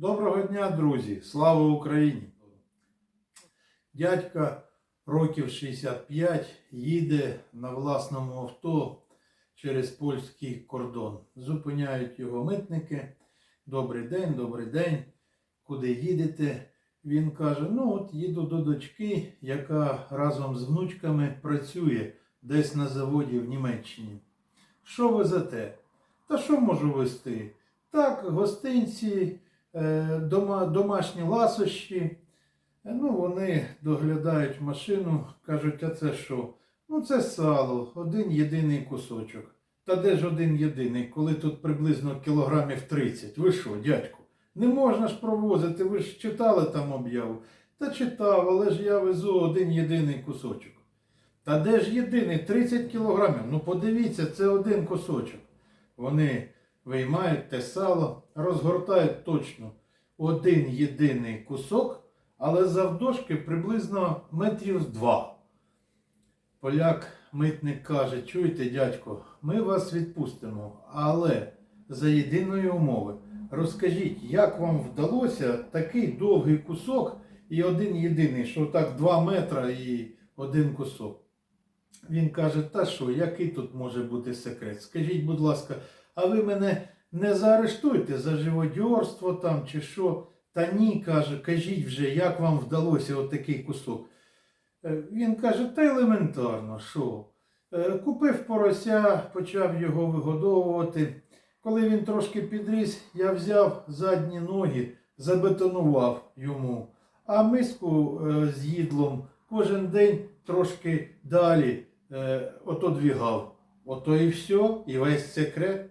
Доброго дня, друзі! Слава Україні! Дядька років 65 їде на власному авто через польський кордон. Зупиняють його митники. Добрий день, добрий день. Куди їдете? Він каже: Ну, от їду до дочки, яка разом з внучками працює десь на заводі в Німеччині. Що везете? Та що можу везти? Так, гостинці, домашні ласощі. Е, Ну, вони доглядають машину, кажуть, а це що? Ну, це сало, один єдиний кусочок. Та де ж один єдиний, коли тут приблизно кілограмів 30? Ви що, дядьку? Не можна ж провозити, ви ж читали там об'яву. Та читав, але ж я везу один єдиний кусочок. Та де ж єдиний? 30 кілограмів. Ну подивіться, це один кусочок. Вони виймають те сало, розгортають точно один єдиний кусок, але завдовжки приблизно метрів два. Поляк митник каже: чуєте, дядько, ми вас відпустимо, але за єдиної умови. Розкажіть, як вам вдалося такий довгий кусок і один єдиний, що так 2 метра і один кусок. Він каже, та що, який тут може бути секрет? Скажіть, будь ласка, а ви мене не заарештуєте за живодьорство там чи що? Та ні, каже, кажіть вже, як вам вдалося отакий кусок. Е, Він каже, та елементарно, що? Е, Купив порося, почав його вигодовувати. Коли він трошки підріс, я взяв задні ноги, забетонував йому, а миску е, з їдлом кожен день трошки далі отодвігав. Ото і все, і весь секрет.